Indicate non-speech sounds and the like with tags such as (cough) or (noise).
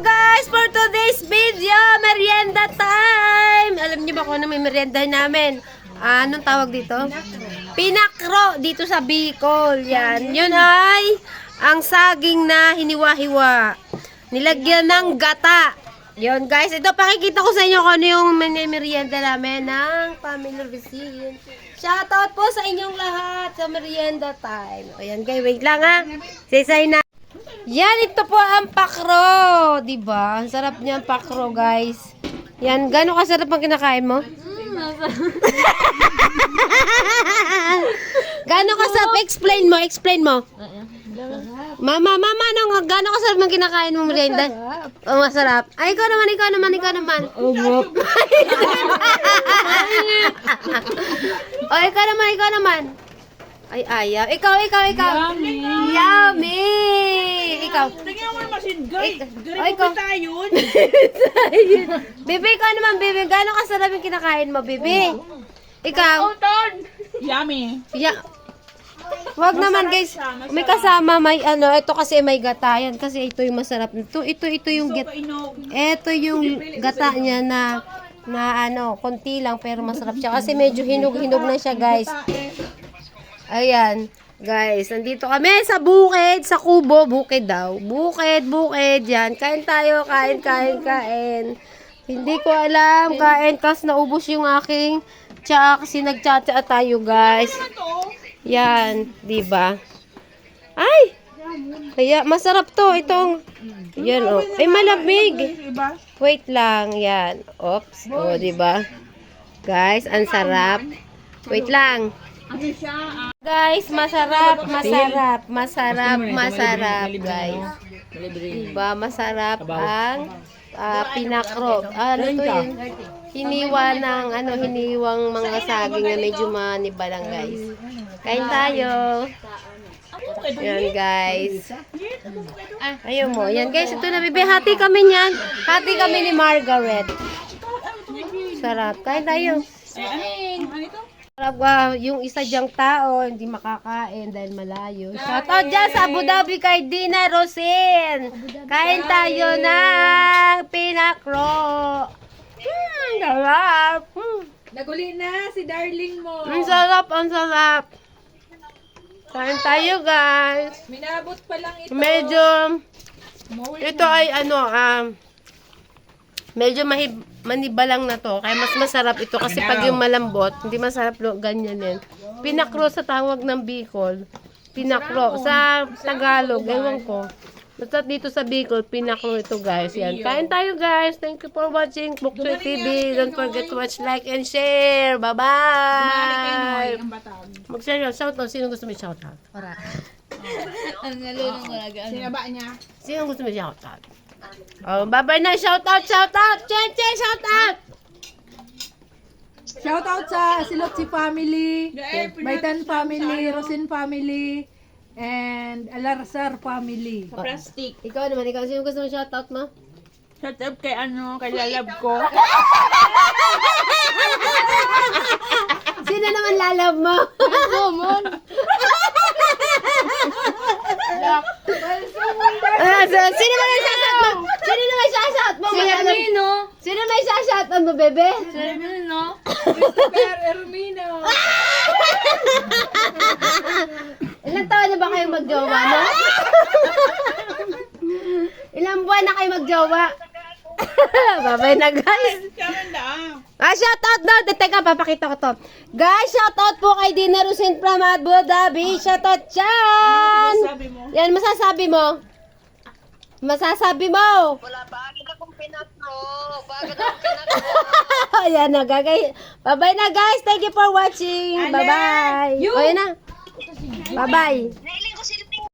guys for today's video, merienda time. Alam niyo ba kung ano may merienda namin? Ah, anong tawag dito? Pinakro dito sa Bicol. Yan. Yun ay ang saging na hiniwa-hiwa. Nilagyan ng gata. Yun guys, ito pakikita ko sa inyo kung ano yung merienda namin ng family visit. Shoutout po sa inyong lahat sa merienda time. Ayan guys, wait lang ha. Say na. Yan, ito po ang pakro. Diba? Ang sarap niyan pakro, guys. Yan, gano'ng kasarap ang kinakain mo? (laughs) gano'ng kasarap? Explain mo, explain mo. Mama, mama, anong gano'ng kasarap ang kinakain mo, merienda? Oh, masarap. Ay, ikaw naman, ikaw naman, ikaw naman. (laughs) oh, ikaw naman, ikaw naman. Ay, ayaw. Ikaw, ikaw, ikaw. Yummy. Yummy. Ikaw. Tingnan mo Gay. Ik- Gary Ay, ko tayo. (laughs) Bebe, ikaw naman, bebe. Gano'ng kasarap yung kinakain mo, bebe? Ikaw. Yummy. Ya. Wag naman, guys. May kasama, may ano, ito kasi may gata yan. Kasi ito yung masarap nito. Ito, ito yung get, ito yung gata niya na na ano, konti lang pero masarap siya. Kasi medyo hinog-hinog na siya, guys. Ayan, guys, nandito kami sa bukid, sa kubo, bukid daw. Bukid, bukid, yan. Kain tayo, kain, kain, kain. Hindi ko alam, kain, kasi naubos yung aking tsa, kasi nagtsatsa tayo, guys. Yan, di ba? Ay! Kaya, masarap to, itong, yan, oh. Ay, malamig. Wait lang, yan. Oops, oh, di ba? Guys, ang sarap. Wait lang. Ano siya? ah, Guys, masarap, masarap, masarap, masarap, guys. Diba, masarap ang ah, pinakro. Ah, ano to yun? Hiniwa ng, ano, hiniwang mga saging na medyo manibalang, guys. Kain tayo. Yan, guys. Ayun mo. Yan, guys. Ito na, bebe. Hati kami niyan. Hati kami ni Margaret. Sarap. Kain tayo. Ano ito? Ah, yung isa diyang tao, hindi makakain dahil malayo. Shout out dyan sa Abu Dhabi kay Dina Rosin. Kain tayo ng pinakro. Hmm, sarap. Hmm. Naguli na si darling mo. Ang sarap, ang sarap. Kain tayo guys. Minabot pa lang ito. Medyo, ito ay ano, um, medyo mahib, maniba lang na to. Kaya mas masarap ito kasi pag yung malambot, hindi masarap lo, ganyan yan. Pinakro sa tawag ng Bicol. Pinakro. Sa Tagalog, ewan ko. Basta dito sa Bicol, pinakro ito guys. Yan. Kain tayo guys. Thank you for watching Bukchoy TV. Don't forget to watch, like, and share. Bye-bye! Ang. Mag-share yun. Shout out. Sino gusto mo shout out? Sinaba niya. Sino gusto mo shout out? Oh, bye-bye na. Shout out, shout out. Chen, Chen, shout out. Shout out sa Silotsi family, Baitan family, Rosin family, and Alarsar family. Plastic. Ikaw naman, ikaw. Sino gusto mo shout out mo? Shut up kay ano, kay lalab ko. (laughs) Sino naman lalab mo? Common. (laughs) Ah, so- sino naman yung shoutout mo? Sino naman yung shoutout mo? Si Hermino. Sino naman yung mo, bebe? Christopher Ermino. (laughs) Ilang taon na ba kayo magjowa, no? (laughs) Ilang buwan na kayo magjowa? (laughs) Babay na, guys. Ah. Shout out daw. Teka, papakita ko to. Guys, shout out po kay Dina Rusin from Abu Dhabi. Shout out dyan. Sabi mo. Yan, masasabi mo. Masasabi mo. Wala, bakit akong pinatro? Bakit akong pinatro? Ayan na, gagay. Bye-bye na, guys. Thank you for watching. Bye-bye. O, yan na. Bye-bye.